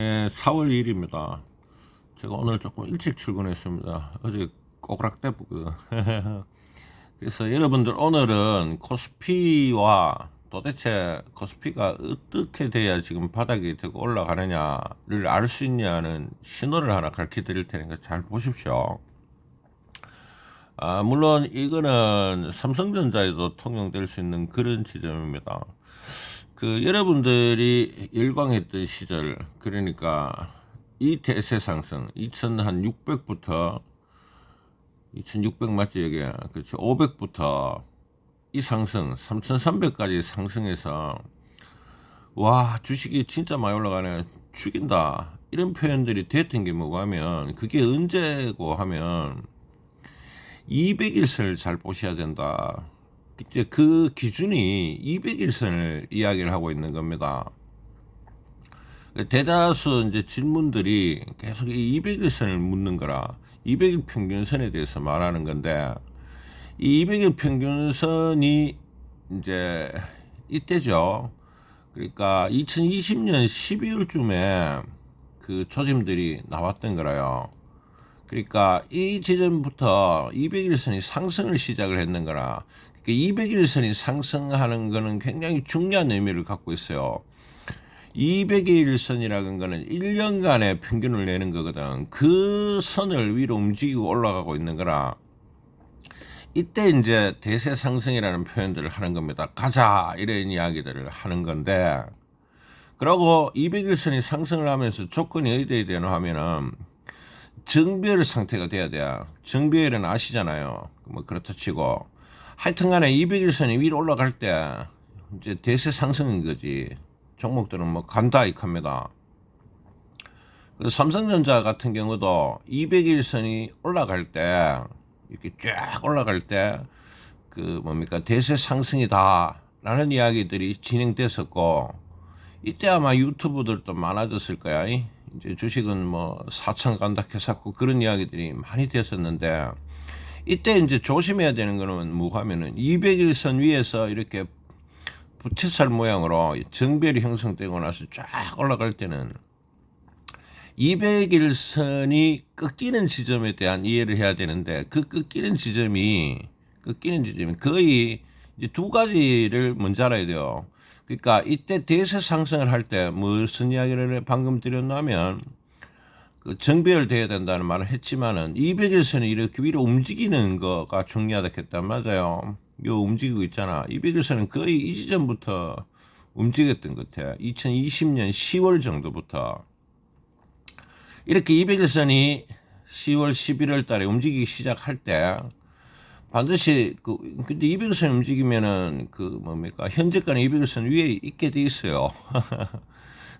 네, 4월 2일입니다. 제가 오늘 조금 일찍 출근했습니다. 어제 꼬그락대보거든. 그래서 여러분들 오늘은 코스피와 도대체 코스피가 어떻게 돼야 지금 바닥이 되고 올라가느냐를 알 수 있냐는 신호를 하나 가르쳐 드릴 테니까 잘 보십시오. 아, 물론 이거는 삼성전자에도 통용될 수 있는 그런 지점입니다. 그 여러분들이 열광했던 시절 그러니까 이 대세 상승 2,600부터 2,600 맞지 여기? 그렇죠 500부터 이 상승 3,300까지 상승해서 와 주식이 진짜 많이 올라가네. 죽인다. 이런 표현들이 됐던 게 뭐고 하면 그게 언제고 하면 200일선을 잘 보셔야 된다. 이제 그 기준이 200일선을 이야기를 하고 있는 겁니다. 대다수 이제 질문들이 계속 이 200일선을 묻는 거라 200일 평균선에 대해서 말하는 건데 이 200일 평균선이 이제 이때죠. 그러니까 2020년 12월쯤에 그 조짐들이 나왔던 거라요. 그러니까 이 지점부터 200일선이 상승을 시작을 했는 거라 200일선이 상승하는 거는 굉장히 중요한 의미를 갖고 있어요. 200일선이라는 거는 1년간의 평균을 내는 거거든. 그 선을 위로 움직이고 올라가고 있는 거라. 이때 이제 대세 상승이라는 표현들을 하는 겁니다. 가자! 이런 이야기들을 하는 건데, 그러고 200일선이 상승을 하면서 조건이 어디 돼야 되나 하면은, 정비열 상태가 돼야 돼요. 정비열은 아시잖아요. 뭐 그렇다 치고. 하여튼 간에 200일선이 위로 올라갈 때 이제 대세 상승인 거지. 종목들은 뭐 간다 이겁니다. 삼성전자 같은 경우도 200일선이 올라갈 때 이렇게 쫙 올라갈 때 그 뭡니까 대세 상승이다라는 이야기들이 진행됐었고 이때 아마 유튜브들도 많아졌을 거야. 이제 주식은 뭐 4천 간다 해서고 그런 이야기들이 많이 됐었는데 이때 이제 조심해야 되는 거는 뭐가 하면은 200일 선 위에서 이렇게 부채살 모양으로 정별이 형성되고 나서 쫙 올라갈 때는 200일 선이 꺾이는 지점에 대한 이해를 해야 되는데 그 꺾이는 지점이 꺾이는 지점이 거의 이제 두 가지를 먼저 알아야 돼요. 그러니까 이때 대세 상승을 할 때 무슨 이야기를 방금 드렸냐면 그 정배열돼야 된다는 말을 했지만은 200일선이 이렇게 위로 움직이는 거가 중요하다 했단 맞아요. 요 움직이고 있잖아. 200일선은 거의 이 지점부터 움직였던 것 같아. 2020년 10월 정도부터 이렇게 200일선이 10월 11월 달에 움직이기 시작할 때 반드시 그 근데 200일선 움직이면은 그 뭡니까 현재가는 200일선 위에 있게 돼 있어요.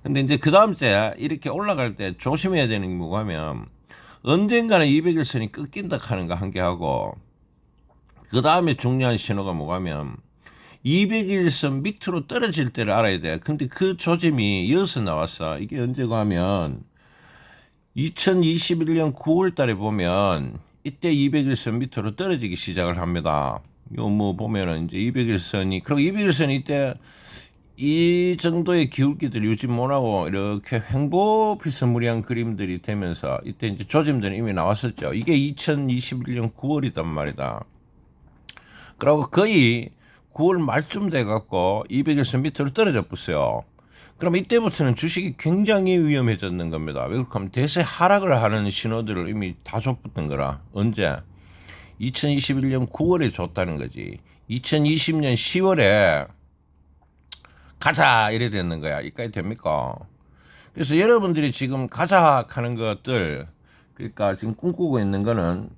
근데 이제 그 다음 때 이렇게 올라갈 때 조심해야 되는 게 뭐가 하면 언젠가는 200일선이 꺾인다 하는 거 한 개 하고 그 다음에 중요한 신호가 뭐가 하면 200일선 밑으로 떨어질 때를 알아야 돼. 근데 그 조짐이 이어서 나왔어. 이게 언제고 하면 2021년 9월 달에 보면 이때 200일선 밑으로 떨어지기 시작을 합니다. 요 뭐 보면은 이제 200일선이 그리고 200일선이 이때 이 정도의 기울기들이 유지 못하고 이렇게 횡보비스무리한 그림들이 되면서 이때 이제 조짐들이 이미 나왔었죠. 이게 2021년 9월이단 말이다. 그리고 거의 9월 말쯤 돼갖고 200일선 밑으로 떨어져 버렸어요. 그럼 이때부터는 주식이 굉장히 위험해졌는 겁니다. 왜 그렇게 대세 하락을 하는 신호들을 이미 다 줬던 거라. 언제? 2021년 9월에 줬다는 거지. 2020년 10월에 가자 이래 됐는 거야. 이까지 됩니까? 그래서 여러분들이 지금 가자 하는 것들 그러니까 지금 꿈꾸고 있는 거는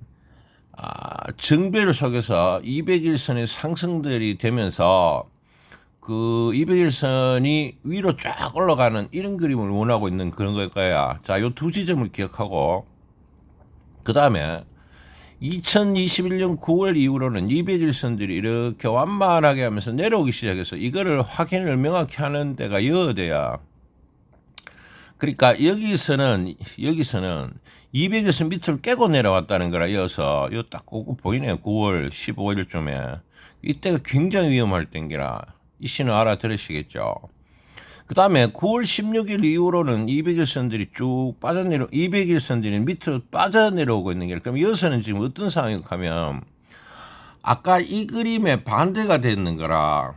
아, 정배를 속에서 200일선의 상승들이 되면서 그 200일선이 위로 쫙 올라가는 이런 그림을 원하고 있는 그런 걸 거야. 자, 요 두 지점을 기억하고 그 다음에 2021년 9월 이후로는 200일선들이 이렇게 완만하게 하면서 내려오기 시작해서 이거를 확인을 명확히 하는 데가 여어돼야. 그러니까 여기서는 여기서는 200일선 밑을 깨고 내려왔다는 거라 이어서 이거 딱 그거 보이네요. 9월 15일쯤에. 이때가 굉장히 위험할 땐기라 이 신호 알아들으시겠죠 그 다음에 9월 16일 이후로는 200일선들이 쭉 빠져내려, 200일선들이 밑으로 빠져내려오고 있는 게, 그럼 여기서는 지금 어떤 상황인가 하면, 아까 이 그림에 반대가 되는 거라,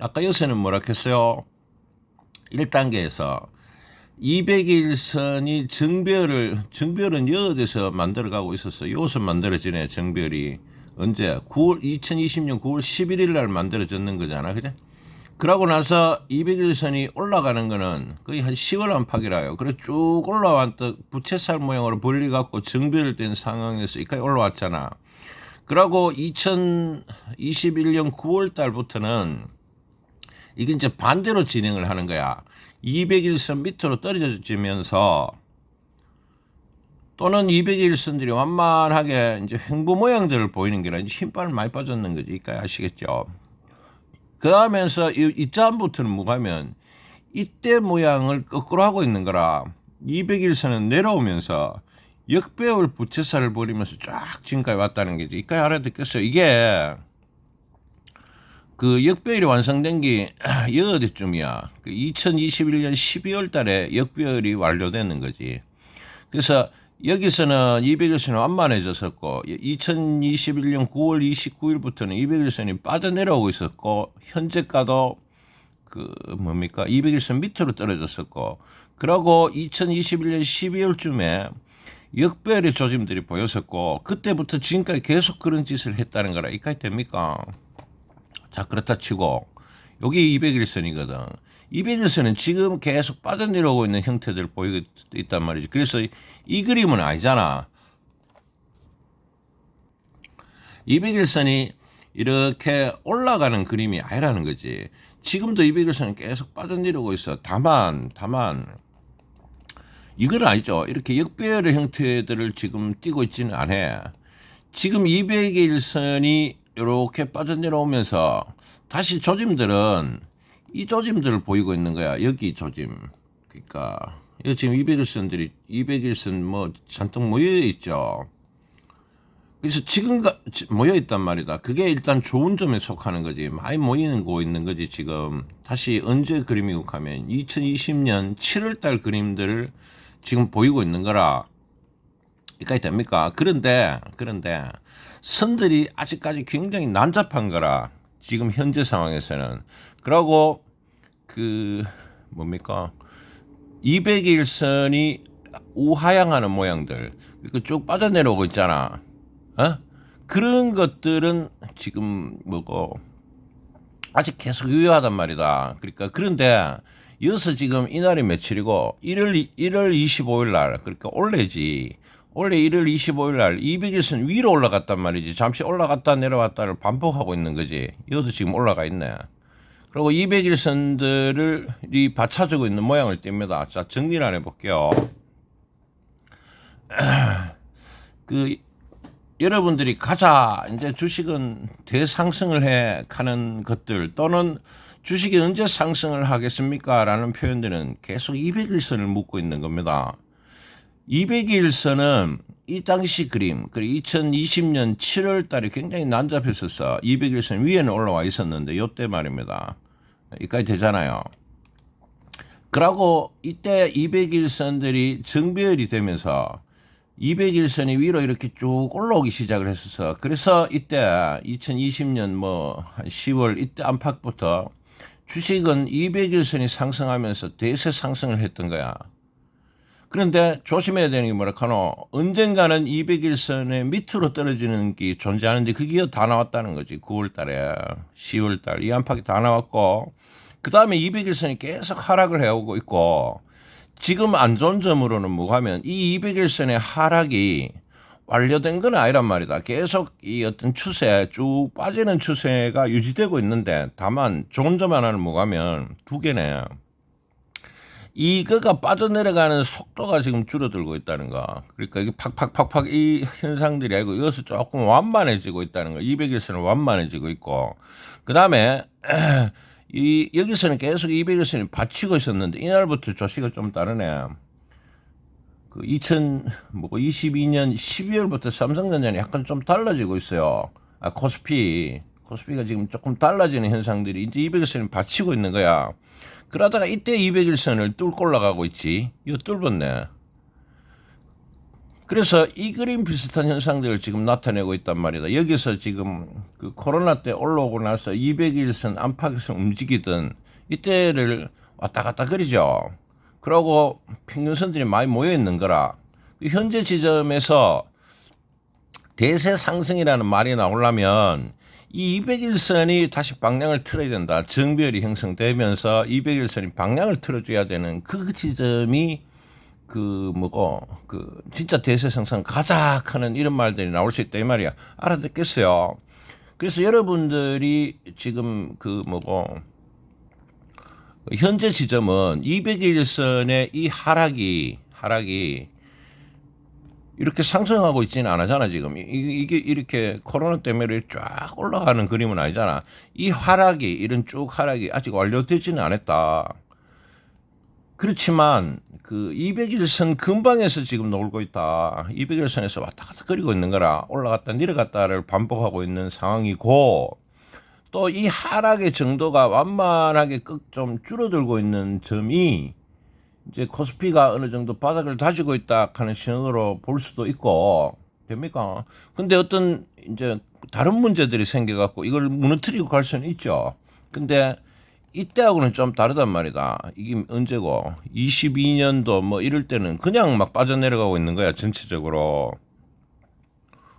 아까 여기서는 뭐라 했어요? 1단계에서 200일선이 정별을, 정별은 여기서 만들어가고 있었어. 여기서 만들어지네, 정별이. 언제? 9월, 2020년 9월 11일 날 만들어졌는 거잖아. 그래? 그러고 나서 200일선이 올라가는 거는 거의 한 10월 안팎이라요. 그래 쭉 올라왔다 부채살 모양으로 벌리 갖고 정별된 상황에서 이까지 올라왔잖아. 그러고 2021년 9월 달부터는 이게 이제 반대로 진행을 하는 거야. 200일선 밑으로 떨어지면서 또는 200일선들이 완만하게 이제 횡보 모양들을 보이는 게 아니라 이제 힘빨 많이 빠졌는 거지. 이까지 아시겠죠? 그 하면서 이, 이점부터는 뭐가면 이때 모양을 거꾸로 하고 있는 거라 200일선은 내려오면서 역배열 부채살을 벌이면서 쫙 지금까지 왔다는 거지. 이까지 알아듣겠어요. 이게 그 역배열이 완성된 게 여어디쯤이야. 그 2021년 12월 달에 역배열이 완료되는 거지. 그래서 여기서는 200일선이 완만해졌었고 2021년 9월 29일부터는 200일선이 빠져내려오고 있었고 현재가도 그 뭡니까 200일선 밑으로 떨어졌었고 그러고 2021년 12월쯤에 역배열의 조짐들이 보였었고 그때부터 지금까지 계속 그런 짓을 했다는 거라 이까지 됩니까? 자 그렇다 치고 여기 200일선이거든. 200일선은 지금 계속 빠져내려오고 있는 형태들을 보이고 있단 말이지. 그래서 이 그림은 아니잖아. 200일선이 이렇게 올라가는 그림이 아니라는 거지. 지금도 200일선은 계속 빠져내려오고 있어. 다만, 다만, 이건 아니죠. 이렇게 역배열의 형태들을 지금 띄고 있지는 않아. 지금 200일선이 이렇게 빠져내려오면서 다시 조짐들은 이 조짐들을 보이고 있는 거야. 여기 조짐. 그러니까 여기 지금 200일선들이 200일선 뭐 잔뜩 모여 있죠. 그래서 지금 모여 있단 말이다. 그게 일단 좋은 점에 속하는 거지. 많이 모이는 거 있는 거지 지금. 다시 언제 그림이고 하면 2020년 7월 달 그림들을 지금 보이고 있는 거라. 이까지 됩니까? 그런데 그런데 선들이 아직까지 굉장히 난잡한 거라. 지금 현재 상황에서는. 그러고 그 뭡니까? 200일선이 우하향하는 모양들 이렇게 쭉 빠져내려오고 있잖아. 어? 그런 것들은 지금 뭐고 아직 계속 유효하단 말이다. 그러니까 그런데 여기서 지금 이날이 며칠이고 1월 1월 25일 날 그러니까 올해지 원래 1월 25일 날 200일선 위로 올라갔단 말이지. 잠시 올라갔다 내려왔다를 반복하고 있는 거지. 이것도 지금 올라가 있네. 그리고 200일선들을 이 받쳐주고 있는 모양을 띱니다. 자, 정리를 안 해볼게요. 그, 여러분들이 가자, 이제 주식은 대상승을 해 가는 것들 또는 주식이 언제 상승을 하겠습니까? 라는 표현들은 계속 200일선을 묻고 있는 겁니다. 200일선은 이 당시 그림, 그리고 2020년 7월 달에 굉장히 난잡했었어. 200일선 위에는 올라와 있었는데, 요때 말입니다. 이까지 되잖아요. 그러고 이때 200일선들이 정배열이 되면서 200일선이 위로 이렇게 쭉 올라오기 시작을 했었어. 그래서 이때 2020년 뭐 10월 이때 안팎부터 주식은 200일선이 상승하면서 대세 상승을 했던 거야. 그런데 조심해야 되는 게 뭐라 카노 언젠가는 200일선의 밑으로 떨어지는 게 존재하는데 그게 다 나왔다는 거지 9월 달에 10월 달 이 안팎이 다 나왔고 그 다음에 200일선이 계속 하락을 해오고 있고 지금 안 좋은 점으로는 뭐가 하면 이 200일선의 하락이 완료된 건 아니란 말이다. 계속 이 어떤 추세, 쭉 빠지는 추세가 유지되고 있는데, 다만 좋은 점 하나는 뭐가 하면 두 개네. 이거가 빠져내려가는 속도가 지금 줄어들고 있다는 거. 그러니까 이게 팍팍팍팍 이 현상들이 아니고 이것을 조금 완만해지고 있다는 거. 200일선은 완만해지고 있고. 그 다음에 이 여기서는 계속 200일선이 받치고 있었는데 이날부터 조시가 좀 다르네. 그 2022년 12월부터 삼성전자는 약간 좀 달라지고 있어요. 아, 코스피. 코스피가 지금 조금 달라지는 현상들이 이제 200일선이 받치고 있는 거야. 그러다가 이때 200일선을 뚫고 올라가고 있지. 이거 뚫었네. 그래서 이 그림 비슷한 현상들을 지금 나타내고 있단 말이다. 여기서 지금 그 코로나 때 올라오고 나서 200일선 안팎에서 움직이던 이때를 왔다 갔다 그리죠. 그러고 평균선들이 많이 모여 있는 거라. 그 현재 지점에서 대세 상승이라는 말이 나오려면 이 200일선이 다시 방향을 틀어야 된다. 정비열이 형성되면서 200일선이 방향을 틀어줘야 되는 그 지점이 그 뭐고 그 진짜 대세 상승 가자 하는 이런 말들이 나올 수 있다 이 말이야. 알아듣겠어요. 그래서 여러분들이 지금 그 뭐고 현재 지점은 200일선의 이 하락이 하락이 이렇게 상승하고 있지는 않잖아 지금. 이- 이- 이게 이렇게 코로나 때문에 쫙 올라가는 그림은 아니잖아. 이 하락이 이런 쭉 하락이 아직 완료되지는 않았다. 그렇지만 그 200일선 근방에서 지금 놀고 있다. 200일선에서 왔다 갔다 거리고 있는 거라 올라갔다 내려갔다를 반복하고 있는 상황이고 또 이 하락의 정도가 완만하게 끝좀 줄어들고 있는 점이 이제 코스피가 어느 정도 바닥을 다지고 있다 하는 신호로 볼 수도 있고 됩니까? 근데 어떤 이제 다른 문제들이 생겨갖고 이걸 무너뜨리고 갈 수는 있죠. 근데 이때하고는 좀 다르단 말이다. 이게 언제고 22년도 뭐 이럴 때는 그냥 막 빠져내려가고 있는 거야 전체적으로.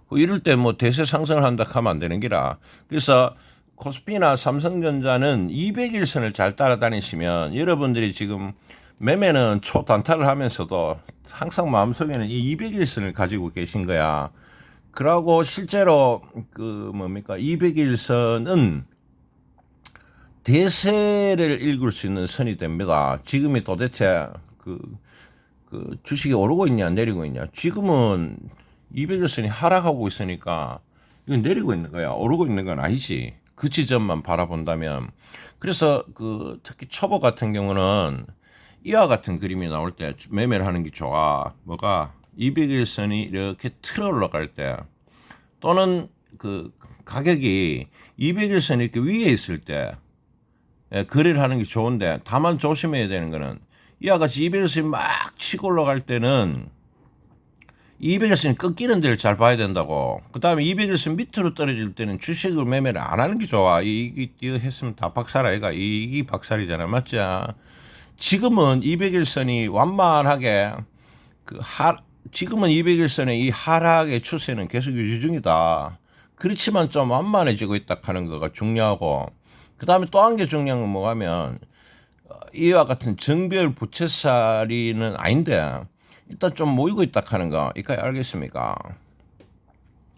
그 이럴 때 뭐 대세 상승을 한다 하면 안 되는 기라. 그래서 코스피나 삼성전자는 200일선을 잘 따라다니시면 여러분들이 지금 매매는 초단타를 하면서도 항상 마음속에는 이 200일선을 가지고 계신 거야. 그러고 실제로 그 뭡니까 200일선은 대세를 읽을 수 있는 선이 됩니다. 지금이 도대체 그, 그 주식이 오르고 있냐 내리고 있냐. 지금은 200일선이 하락하고 있으니까 이건 내리고 있는 거야. 오르고 있는 건 아니지. 그 지점만 바라본다면. 그래서 그 특히 초보 같은 경우는 이와 같은 그림이 나올 때 매매를 하는 게 좋아. 뭐가 200일선이 이렇게 틀어 올라갈 때 또는 그 가격이 200일선 이렇게 위에 있을 때 예, 거래를 하는 게 좋은데 다만 조심해야 되는 거는 이와 같이 200일선이 막 치고 올라갈 때는 200일선이 꺾이는 데를 잘 봐야 된다고. 그 다음에 200일선 밑으로 떨어질 때는 주식을 매매를 안 하는 게 좋아. 이게 이거 했으면 다 박살 아이가. 이게 박살이잖아. 맞지? 지금은 200일선이 완만하게 그 하, 지금은 200일선의 이 하락의 추세는 계속 유지 중이다. 그렇지만 좀 완만해지고 있다 하는 거가 중요하고 그 다음에 또 한 개 중요한 건 뭐냐면 어, 이와 같은 정별 부채살이는 아닌데 일단 좀 모이고 있다 하는 거 이까지 알겠습니까?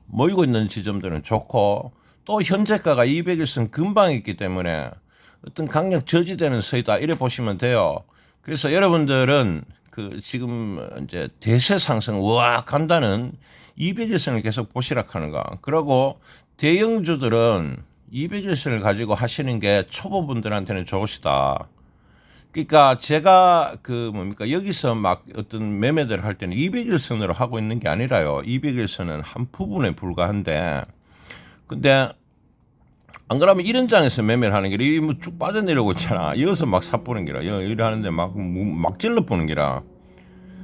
모이고 있는 지점들은 좋고 또 현재가가 200일선 금방 있기 때문에 어떤 강력 저지되는 서이다 이래 보시면 돼요. 그래서 여러분들은 그 지금 이제 대세 상승 와 간다는 200일선을 계속 보시라 하는 거. 그리고 대형주들은 200일선을 가지고 하시는 게 초보분들한테는 좋으시다. 그러니까 제가 그 뭡니까 여기서 막 어떤 매매들을 할 때는 200일선으로 하고 있는 게 아니라요. 200일선은 한 부분에 불과한데 근데 안 그러면 이런 장에서 매매를 하는 게 뭐쭉 빠져내려고 있잖아. 여기서 막 사보는 게라. 여기 하는데 막, 막 찔러 보는 게라.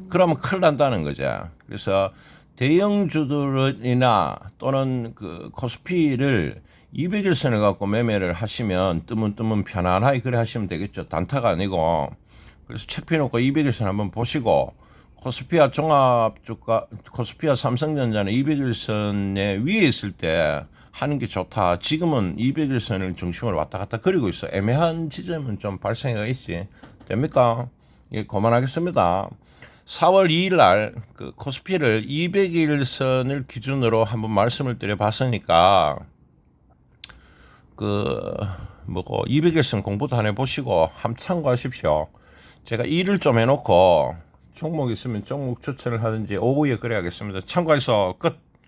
그러면 큰일 난다는 거죠. 그래서 대형주들이나 또는 그 코스피를 200일선을 갖고 매매를 하시면 뜨문뜨문 편안하게 그래 하시면 되겠죠. 단타가 아니고. 그래서 책 펴놓고 200일선 한번 보시고 코스피와 종합주가 코스피와 삼성전자는 200일선에 위에 있을 때 하는 게 좋다. 지금은 200일선을 중심으로 왔다 갔다 그리고 있어. 애매한 지점은 좀 발생해 있지. 됩니까? 예, 그만하겠습니다. 4월 2일 날 그 코스피를 200일선을 기준으로 한번 말씀을 드려 봤으니까 그 뭐고 200일선 공부도 한 해 보시고 한번 참고하십시오. 제가 일을 좀 해놓고 종목 있으면 종목 추천을 하든지 오후에 그래야겠습니다. 참고해서 끝.